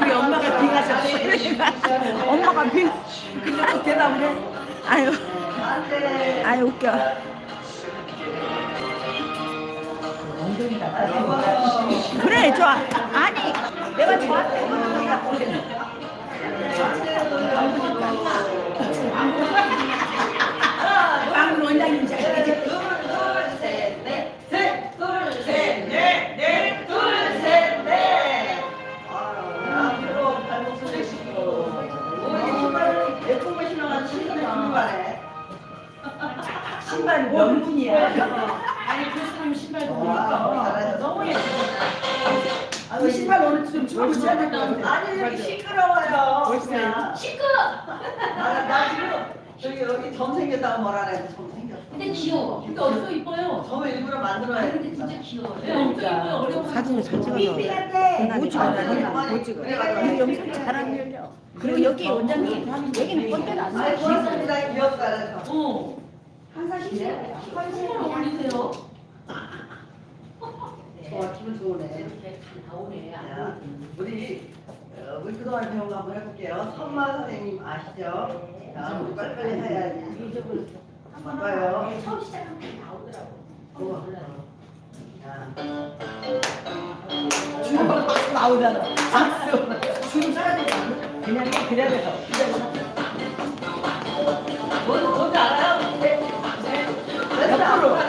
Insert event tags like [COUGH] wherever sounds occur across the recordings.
우리 엄마가 비가 졌어. 엄마가 비. 근데 또 대답을 해. 아유, 아유 웃겨. 그래 좋아. 아니 내가. 빵 신발 명분이야. 아니 그 사람 신발 보니까 너무 예뻐. 그 신발 오늘 좀 주무셔야 될것 같아. 아니 여기 시끄러워요. 멋있어요. 시끄러. 나, 나 지금 저기 여기 점 생겼다고 뭐라 그래 점 생겼어. 근데 귀여워. 근데 어디서 이뻐요? 점을 일부러 만들어야 아니 근데 돼. 진짜 귀여워. 왜 엄청 이뻐요? 어려운 사진을 잘 찍어서 못 찍어. 못 찍어. 이 영상 잘안 열려. 그리고 여기 원장님 여기는 꼰대를 안 아이 써. 고맙습니다 귀엽다 그래서. 어. 항상 시네. 손을 올리세요. 좋아 기분 좋으네. 이렇게 다 나오네. 자, 우리 어, 우리 그동안 배운 거 한번 해볼게요. 선마 선생님 아시죠? 자, 우리 빨리빨리 해야지. 바빠요. 처음 시작하면 나오더라고. 우와. 자, 나오잖아. 박수. 줄 서야 돼. 그냥 그래야 돼서. 뭔 알아요? 네. 네. 옆으로.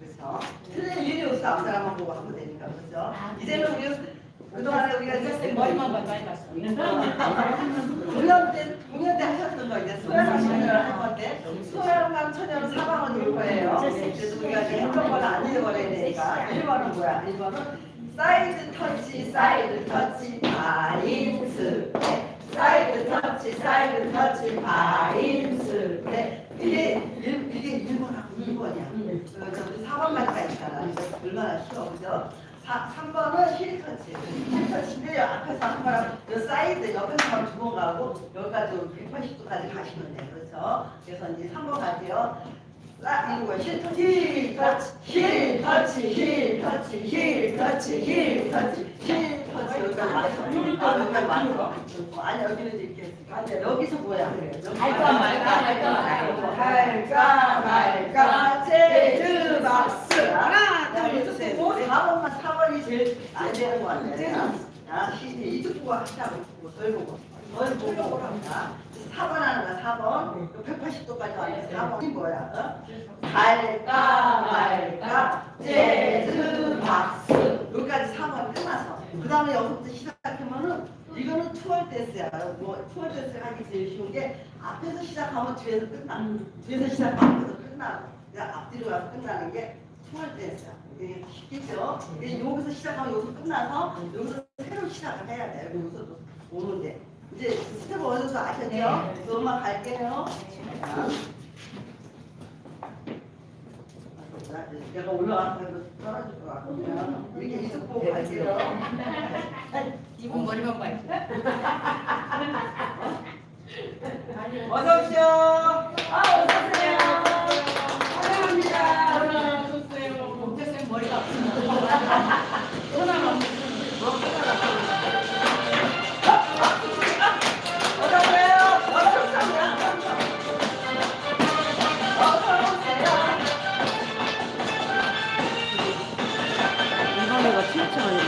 그래서 틀린 일이 없어. 아무 사람만 보고 하면 되니까 그렇죠? 이제는 우리 그동안에 우리가 이제 머리만 봐도 많이 봤어. 공연 때 공연 때 하셨던 거 이제 소양강 할 건데 소양강 처녀는 사방을 돌 거예요. 그래서 우리가 이제 했던 걸 안 잊어버려야 되니까 1번은 뭐야? 1번은 사이드 터치 사이드 터치 바인스 네. 사이드 터치 사이드 터치 바인스 네. 이게 일- 이게 1번하고 2번이야. 저기 4번까지가 있잖아. 이거 얼마나 쉬워 그죠? 3번은 힐 터치. 힐 터치인데 앞에서 한 거랑 요 사이드 옆에서 한두번 가고 여기까지 180도까지 가시면 돼요. 그렇죠? 그래서 이제 3번 갈게요. 딱 이거 힐 터치, 힐 터치, 힐 터치, 힐 터치, 힐 터치, 힐 터치, 힐 터치. 여기까지 맞춰. 아, 여기까지 맞춰. 어, 아니 여기는 이렇게. 아니 여기서 뭐야? 여기 할까 말까, 할까 말까. 할까 말까 제드 박스 하나 둘셋 4번만 4번이 제일 안 되는 거 같아요 자 시- 이쪽 보고 하자고 덜 보고 덜 보고 합니다 4번 하는 거야 4번 180도까지 왔는데 4번이 뭐야 어? 갈까 말까 제드 박스 여기까지 4번 끝나서 그 다음에 여기부터 시작하면은 이거는 투얼 댄스야. 뭐 투얼 댄스 하기 제일 쉬운 게 앞에서 시작하면 뒤에서 끝나. 뒤에서 시작하면 앞에서 끝나. 그냥 앞뒤로 가서 끝나는 게 투얼 댄스야. 이게 쉽겠죠? 이게 여기서 시작하면 여기서 끝나서 여기서 새로 시작을 해야 돼. 여기서 또 오는데. 이제 스텝 정도 아셨죠? 그 음악 갈게요. 자, 내가 올라가서 떨어질 것 같거든요. 이렇게 이쪽 보고 갈게요. 이분 머리만 봐. [LAUGHS] 어서 오십시오. 아, 어서 오세요. 환영합니다. 목재쌤 머리가 아프다. 전화만 어서 이번에가 7천 원이 6천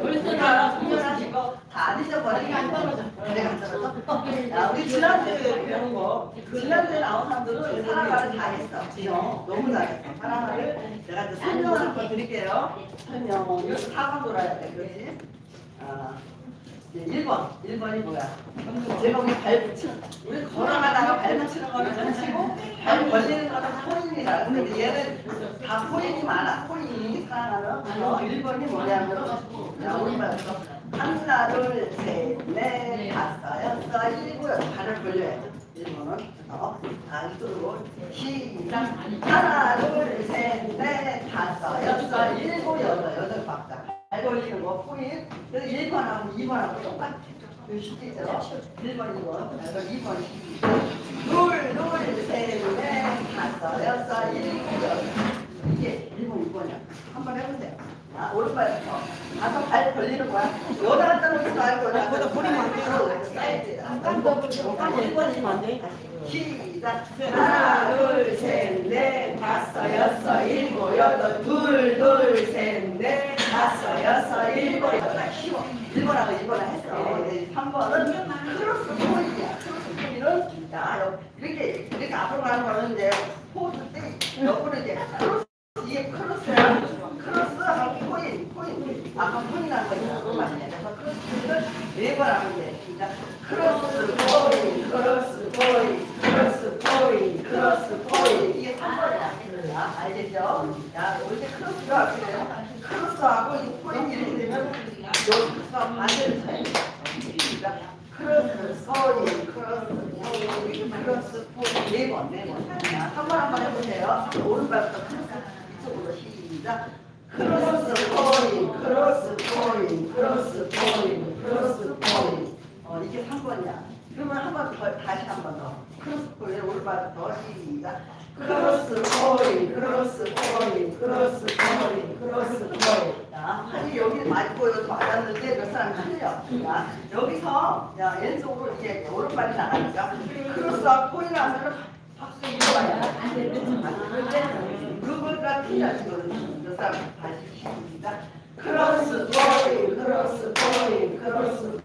물쓰나 훈련하신 거다안 잊어버리게 안 떨어져. 내가 안 떨어져? 야, 우리 지난주에 배운 거, 지난주에 나온 사람들은 사람 말을 다 했어. 그죠? 너무 잘했어. 사람 말을 내가 이제 설명을 한번 드릴게요. 설명. 여기서 사과 돌아야 돼. 그렇지? 아. 이제 1번. 1번이 뭐야? 제가 우리 발 붙이는, 우리 걸어가다가 발 붙이는 거는 전치고, 발 벌리는 거는 포인이라. 근데 얘는 다 포인이 많아. 포인이 사랑하는. 그래서 1번이 뭐냐면, 야, 우리 말서 하나, 둘, 셋, 넷, 다섯, 여섯, 일곱. 발을 벌려야죠. 1번은. 어, 아, 이쪽으로. 시작. 하나, 둘, 셋, 넷, 다섯, 여섯, 일곱, 여덟. 여덟 박자. 거 포인. 그래서 1번하고 2번하고 똑같아. 그 쉽겠죠? 1번, 2번. 그래서 2번, 2번. 둘, 둘, 셋, 넷, 다섯, 여섯, 일곱, 여덟. 이게 1번, 2번이야. 한번 해보세요. 아, 오른발부터. 아까 발 벌리는 거야. 갖다 놓지 말고, 여기다 버리면 안 돼요. 사이드에다. 시작. 하나, 둘, 셋, 넷, 다섯, 여섯, 일곱, 여덟, 둘, 둘, 셋, 넷, 다섯, 여섯, 일곱, 여덟, 쉬워. 1번하고 2번을 했어. 이제 3번은 크로스 포인트야. 크로스 포인트는, 자, 이렇게, 이렇게 앞으로 가는 거는 이제 포즈 때, 옆으로 이제 크로스, 이게 크로스야. 크 맞네. 그래서 크로스 포인트를 네번 하면 돼. 시작. 크로스 포인, 크로스 포인, 크로스 포인, 크로스 포인. 이게 3번이야. 자, 알겠죠? 자, 올때 크로스가 어떻게 돼요? 크로스하고 이 포인 이렇게 되면 여기서 반대를 쳐야 돼. 시작. 크로스 포인, 크로스 포인, 크로스 포인. 네 번, 네 번. 자, 한번 한 번 해보세요. 오른발부터 크로스 이쪽으로 시작. 크로스 포인, 크로스 포인, 크로스 포인, 크로스 포인. 어, 이게 3번이야. 그러면 한 번 더, 다시 한 번 더. 크로스 포인, 오른발부터 시작. 크로스 포인, 크로스 포인, 크로스 포인, 크로스 포인. 자, 아니 여기 맞고 여기 맞았는데 몇 사람 틀려. 자, 여기서 야, 왼쪽으로 이제 오른발이 나가니까 크로스와 포인 하면은 박수 이거야. 그걸까 틀려 지금. 몇 사람 다시 시작. 크로스 포인, 크로스 포인, 크로스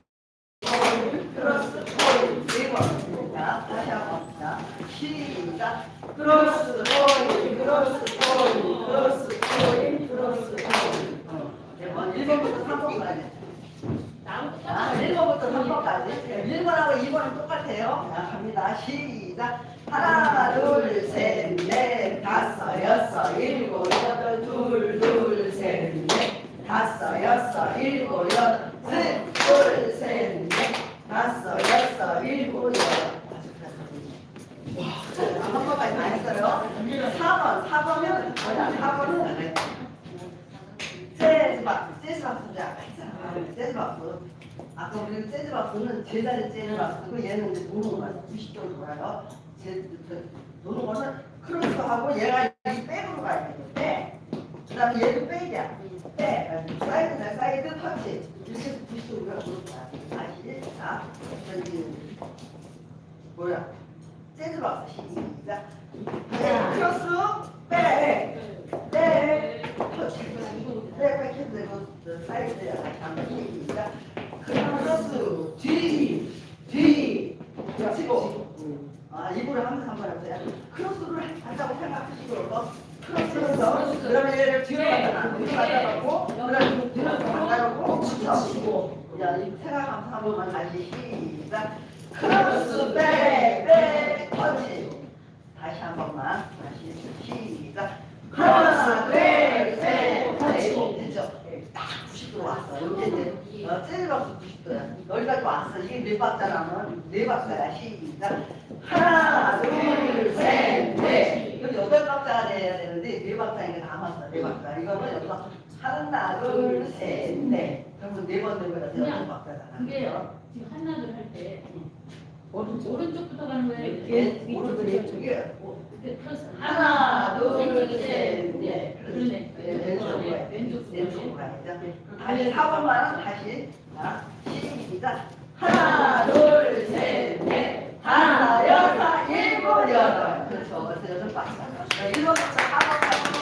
포인, 크로스 포인. 네 번. 자, 다시 한 번. 자, 시작. 크로스 포인, 크로스 포인, 크로스 포인, 크로스 포인. 어, 네 번. 1번부터 3번까지. 자, 1번부터 3번까지. 1번하고 2번은 똑같아요. 자, 갑니다. 시작. 하나, 둘, 셋, 넷, 다섯, 여섯, 일곱, 여덟, 둘, 둘, 셋, 넷, 다섯, 여섯, 일곱, 여덟, 셋, 둘, 셋, 넷, 다섯, 여섯, 일곱, 여덟. 한 번까지 다 했어요. 4번, 4번은 뭐야? 4번은 재즈 박스, 재즈 박스인지 아까 했잖아. 재즈 박스. 아까 우리 재즈 박스는 제자리 재즈 박스고 얘는 이제 노는 거야. 90도로 돌아요. 제, 저, 노는 거는 크로스 하고 얘가 이 백으로 가야 돼. 백. 그 다음에 얘도 백이야. 백. 사이드나 사이드 터치. 이렇게 90도로 우리가 도는 거야. 다시. 자, 저기, 뭐야? 재즈 박스 시작. 크로스, 백. 백. 터치. 백 해도 되고 사이드야 한번 시작 크로스 뒤 뒤. 치고 아 입으로 항상 한번 해보세요 크로스를 크로스에서 그러면 얘를 뒤로 갖다 뒤로 갖다 놓고 그다음에 뒤로 갖다 놓고 치고 야이 생각하면서 한 번만 다시 시작 크로스 백백 터치 다시 한 번만 다시 시작 크로스 백백 터치 됐죠? 딱 90도 왔어 여기 이제 어, 찔러서 90도야 여기까지 왔어 이게 몇 박자라면 네 박자야 시작 하나 둘셋넷 여덟 박자가 돼야 되는데 네다 맞어 네 박자. 이거는 여기서 하나 둘셋넷. 그러면 네번 된 거라서 여덟 박자잖아. 그게요. 지금 한나들 할 때. 오른쪽. 오른쪽부터 가는 거예요. 예, 오른쪽 플러스 하나 둘셋넷. 그러네. 왼쪽으로 왼쪽. 왼쪽으로 가야죠. 다시 4번만은 다시. 자 시작. 하나 둘셋넷. 하나 여섯 일 곱 여덟 그렇죠. 그래서 여덟 박자 1번부터 4번까지.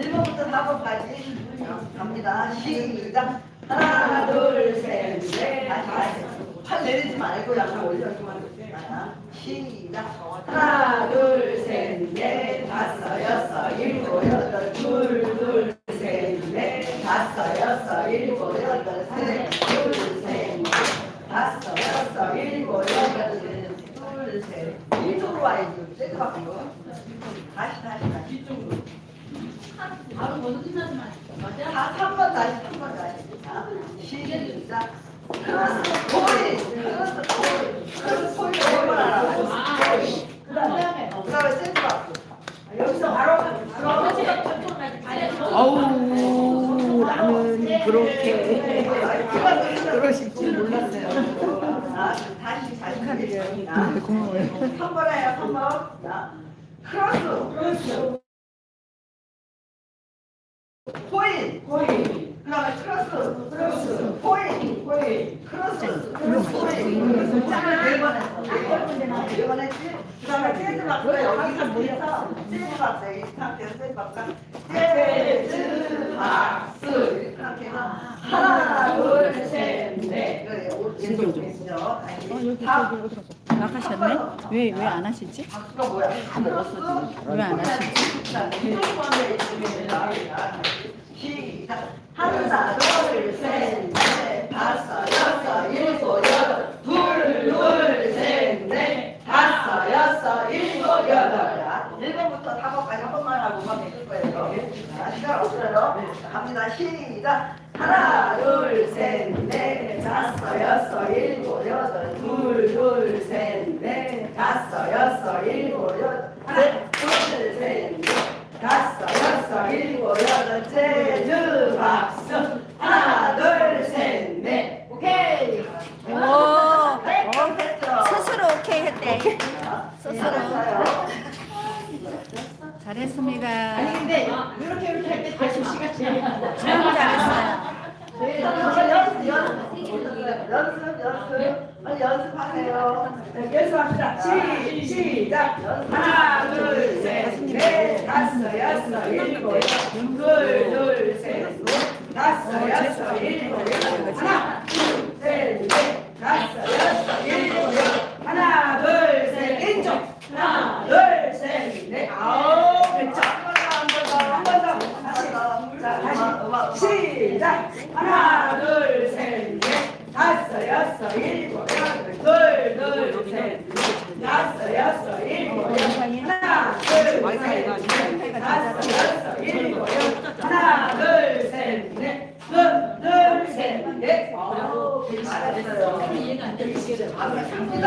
1번부터 4번까지. 갑니다. 시작. 하나 둘 셋 넷. 다시 다시 팔 내리지 말고 약간 올려주면 되잖아. 시작. 하나, 둘, 셋, 넷, 다섯, 여섯, 일곱, 여덟, 둘, 둘, 셋, 넷, 다섯, 여섯, 일곱, 여덟, 셋, 둘, 셋, 넷, 다섯, 여섯, 일곱, 여덟, 셋, 둘, 셋. 이쪽으로 와야지. 세트 바꾸고. 다시, 다시, 다시. 이쪽으로. 바로 모두 끝나지만 맞아? 다 3번 다시 3번 다시 자, 시작 소리 그래서 소리 그래서 소리 한번 알아 아, 그 다음에 그 다음에 센트 박수 여기서 바로 바로 어우 나는 그렇게 그러실 줄 몰랐어요. 자, 다시 다시 하겠습니다 네, 고마워요. 3번 해요 3번 자 크로스 크로스 포인 포인 그 다음에 크로스 크로스 포인 포인 크로스 크로스 포인 짝을 네번 했어 네번 했지 그 다음에 재즈 박수가 여기서 모여서 재즈 박수 이 상태에서 재즈 박수가 재즈 박수 이렇게 해서 하나 둘 셋넷 그래 왼쪽 됐죠 여기 저기 어디 갔어? 나가셨네? 왜 왜 안 하시지? 박수가 뭐야 다 먹었어 왜안 하시지? 하나, 둘, 셋, 넷, 다섯, 여섯, 일곱, 여덟, 둘, 둘, 셋, 넷, 다섯, 여섯, 일곱, 여덟. 자, 일번부터 다섯까지 한 번만 하고만 해줄 거예요. 자, 시간 없어요. 자, 갑니다. 시작. 하나, 둘, 셋, 넷, 다섯, 여섯, 일곱, 여덟, 둘, 둘, 셋, 넷, 다섯, 여섯, 일곱, 여덟, 하나, 둘, 셋, 넷, 다섯, 여섯, 일곱, 여덟, 재즈 박수. 하나, 둘, 셋, 넷. 오케이. 오, 됐죠. 스스로 오케이 했대. 스스로. 잘했습니다. 근데 이렇게 이렇게 할 때 다시 시간 제일 너무 잘했어요. 네, 연습, 연습, 연습, 연습, 빨리 연습하세요. 네, 연습합시다. 시, 시작. 하나, 둘, 셋, 넷, 다섯, 여섯, 일곱, 여덟, 둘, 둘, 셋, 넷, 다섯, 여섯, 일곱, 여덟, 하나, 둘, 셋, 넷, 다섯, 여섯, 일곱, 여덟, 하나, 둘, 셋, 왼쪽, 하나, 둘, 셋, 넷, 아홉, 그렇죠. 한번 더, 한 번 더, 한번 더, 다시, 자, 다시, 시작. 하나, 둘, 셋, 넷, 다섯, 여섯, 일곱, 여덟, 둘, 둘, 셋, 넷, 다섯, 여섯, 일곱, 여덟, 하나, 둘, 셋, 넷, 다섯, 여섯, 일곱, 여덟, 하나, 둘, 셋, 넷, 둘, 둘, 셋, 넷. 아우, 잘했어요. 이해가 안 되지. 반갑습니다.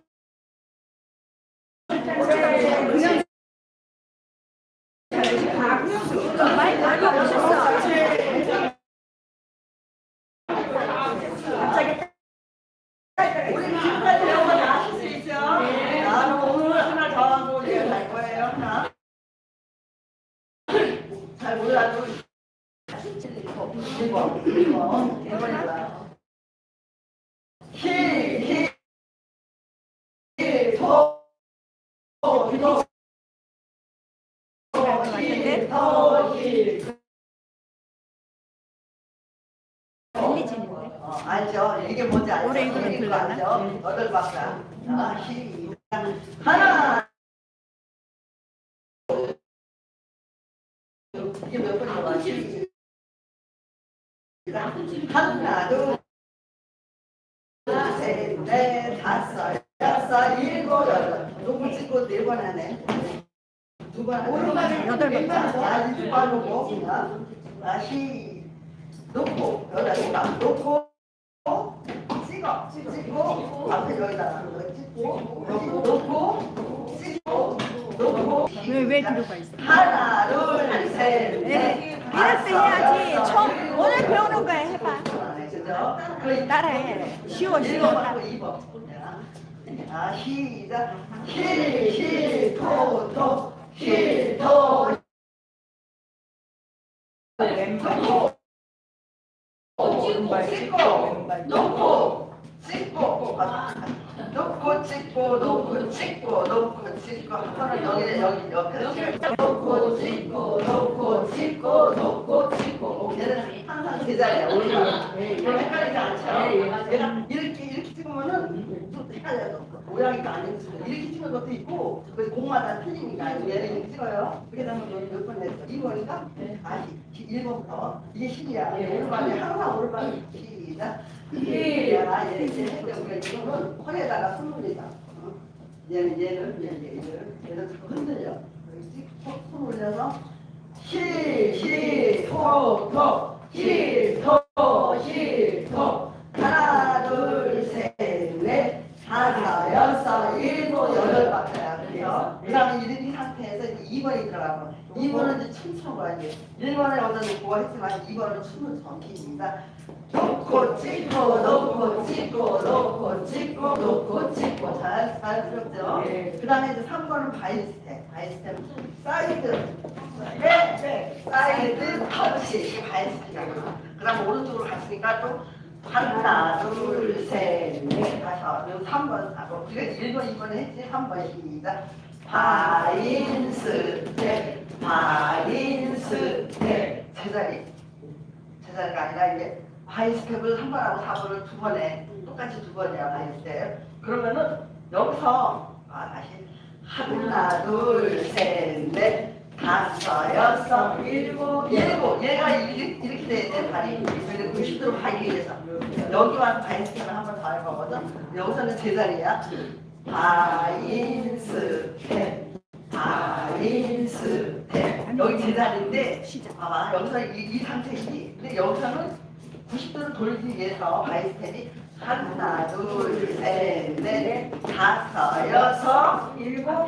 알죠? 이게 뭔지 알죠? 노래 이거? 알죠? 여덟 박자. 자, 시작. 하나. 이게 몇 번이야? 시작. 하나, 둘, 셋, 넷, 다섯, 여섯, 일곱, 여덟. 녹음 찍고 네 번 하네. 두번 하네. 여덟 번. 아, 이두 번 놓고. 시, 여기다 놓고, 놓고. 찍고, 앞에 여기다가 놓고, 놓고, 찍고, 놓고. 왜, 왜 뒤로 가 있어? 하나, 둘, 셋, 넷, 이럴 때 해야지. 처음, 오늘 배우는 거야, 해봐. 따라해. 쉬워, 쉬워. 1번 하고 2번. 자, 시작. 힐, 힐, 토, 토, 힐, 토. 찍고, 찍고, 놓고, 찍고, 놓고, 찍고, 놓고, 찍고, 놓고, 찍고, 한 번은 여기, 여기, 옆에 놓고, 찍고, 놓고, 찍고, 놓고, 찍고. 얘는 항상 제자리야, 오늘. 이거 헷갈리지 않죠? 얘가 이렇게, 이렇게 찍으면은 또 헷갈려요. 모양이 또 아닌 거 이렇게 찍는 것도 있고, 그 공마다 틀리니까. 얘는 이렇게 찍어요. 그게 다음에 몇번 했어? 2번인가? 아, 1번부터. 이게 실이야. 오른발이 항상 오른발이 시작. 시야. 얘 이제 우리가 이거는 이, 이 상태에서 이제 2번이 들어가고, 2번은 이제 춤추는. 이제 1번에 어제 놓고 했지만 2번은 춤을 정기입니다. 놓고 찍고, 놓고 찍고, 놓고 찍고, 놓고 찍고. 잘, 잘 들었죠? 그 다음에 이제 3번은 바이스텝. 바이스텝. 사이드. 백, 백. 사이드 터치. 이게 바이스텝이잖아. 그 다음에 오른쪽으로 갔으니까 또 하나, 둘, 셋, 넷, 다섯, 여기 3번 하고, 우리가 1번, 2번 했지? 3번 시작. 바인스, 텝, 바인스, 텝. 제자리. 제자리가 아니라 이게 바이스텝을 3번하고 4번을 두 번에, 똑같이 두 번이야, 바이스텝. 그러면은 여기서, 아, 다시. 하나, 둘, 셋, 넷, 다섯, 여섯, 일곱, 일곱. 얘가 이렇게, 이렇게 돼야 돼, 발이. 이렇게 90도로 가기 위해서. 여기와 바인스텝을 한번더할 거거든. 여기서는 제자리야. 바인스, 텝, 바인스, 제자리인데, 봐봐. 여기서 이, 이 상태이지. 근데 여기서는 90도를 돌리기 위해서 바이스텝이 하나, 둘, 셋, 넷, 다섯, 여섯, 일곱,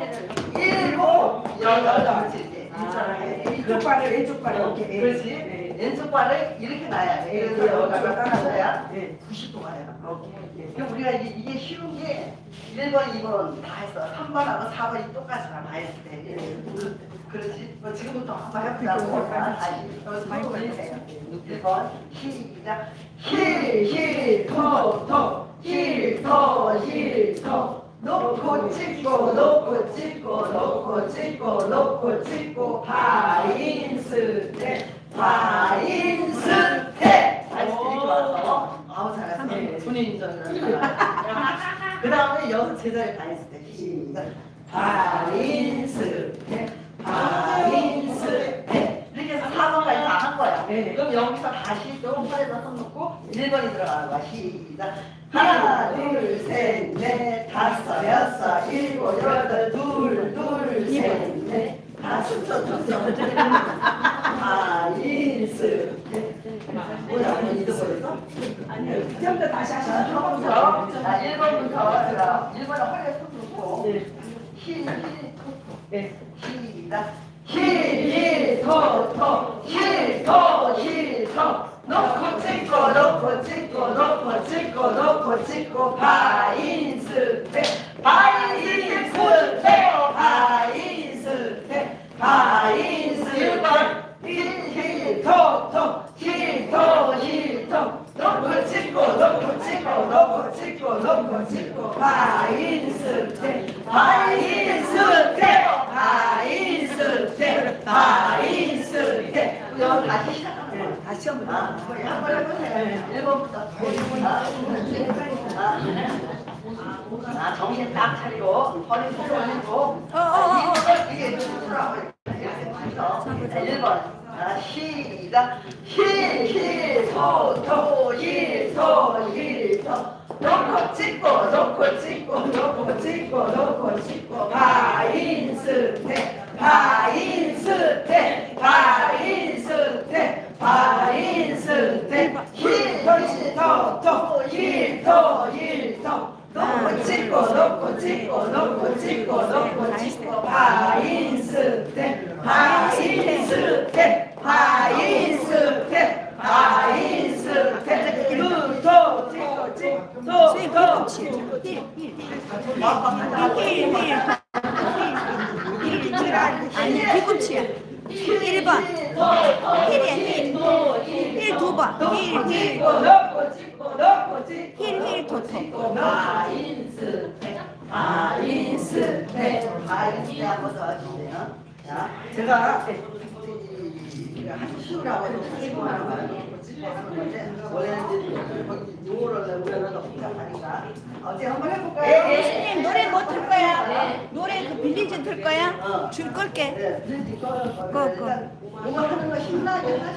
일곱, 여덟, 그렇지. 이렇게 일자로 해. 왼쪽 발을, 왼쪽 발을 이렇게. 그렇지. 왼쪽 발을 이렇게 놔야 돼. 그래서 여기다가 따라서야 네. 90도가 해요. 그럼 우리가 이게, 이게 쉬운 게 1번, 2번 다 했어. 3번하고 4번이 똑같아. 다 했을 때. 그렇지. 뭐 지금부터 한번 해보자고. 자, 다시. 손 올리세요. 1번 시작. 힐, 힐, 토, 토. 힐, 토, 힐, 토. 놓고 찍고 놓고 찍고 놓고 찍고 놓고 찍고 바인스 테 바인스 테 다시 이렇게 와서 아우 잘했어. 본인 인정을 [LAUGHS] 그 다음에 여섯 제자리 바인스 테 시작. 바인스 테 바인스 테 이렇게 해서 4번까지 다 한 거야. 그럼 여기서 다시 또 팔에다 손 놓고 1번이 들어가는 거야. 시작. 하나, 둘, 셋, 넷, 다섯, 여섯, 일곱, 여덟, 둘, 둘, 셋, 넷, 다섯, 쳤, 쳤, 바인스, 뭐야, 잊어버렸어? 아니요. 그때부터 다시 하시면 처음부터. 자, 1번부터 제가 1번에 허리에 손 놓고. 힐, 힐, 네. 시작. 힐, 힐, 토, 토, 힐, 토, 힐, 토. 놓고 찍고, 놓고 찍고, 놓고 찍고, 놓고 찍고, 바인스 테, 바인스 테, 바인스 테, 바인스 1번부터 거의 한번 해보세요. 1번부터 거의 1번부터. 아, 정신 딱 차리고, 허리 뒤로 올리고, 어, 어, 어, 이게 춤추라고 이렇게 1번. 아, 시작. 시, 시, 소, 소, 시, 소, 시, 소. 놓고 찍고, 놓고 찍고, 놓고 찍고, 놓고 찍고, 바인스테, 바인스테, 바인스테. 바인스테. 힐, 토, 토, 토, 힐, 토, 힐, 토. 놓고 찍고, 놓고 찍고, 놓고 찍고, 놓고 찍고. 바 해서 하는. 원래는 용어를 복잡하니까 어제 한번 해볼까요? 선생님 노래 뭐 틀 거야? 노래 그 빌리지 틀 거야? 줄 끌게. 네, 빌리지 꺼요. 꺼, 꺼. 일단 이거 하는 거 힘나게 하시라.